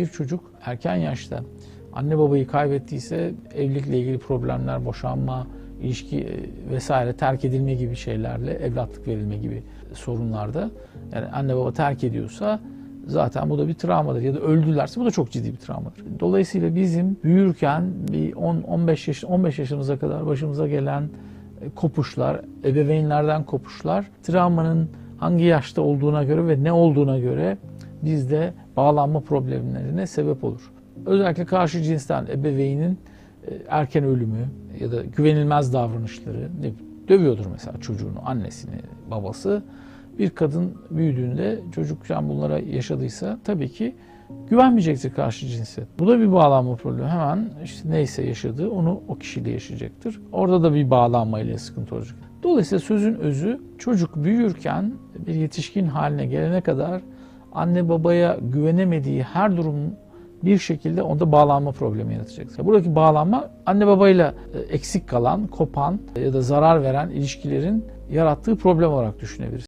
Bir çocuk erken yaşta anne babayı kaybettiyse evlilikle ilgili problemler, boşanma, ilişki e, vesaire terk edilme gibi şeylerle evlatlık verilme gibi sorunlarda yani anne baba terk ediyorsa zaten bu da bir travmadır ya da öldülerse bu da çok ciddi bir travmadır. Dolayısıyla bizim büyürken bir 10 15 yaş 15 yaşımıza kadar başımıza gelen e, kopuşlar, ebeveynlerden kopuşlar travmanın hangi yaşta olduğuna göre ve ne olduğuna göre bizde bağlanma problemlerine sebep olur. Özellikle karşı cinsten ebeveynin e, erken ölümü ya da güvenilmez davranışları, dövüyordur mesela çocuğunu, annesini, babası. Bir kadın büyüdüğünde çocukken bunlara yaşadıysa tabii ki güvenmeyecektir karşı cinse. Bu da bir bağlanma problemi. Hemen işte neyse yaşadığı onu o kişiyle yaşayacaktır. Orada da bir bağlanmayla sıkıntı olacak. Dolayısıyla sözün özü çocuk büyürken bir yetişkin haline gelene kadar anne babaya güvenemediği her durumun bir şekilde onda bağlanma problemi yaratacak. Buradaki bağlanma anne babayla e, eksik kalan, kopan ya da zarar veren ilişkilerin yarattığı problem olarak düşünebiliriz.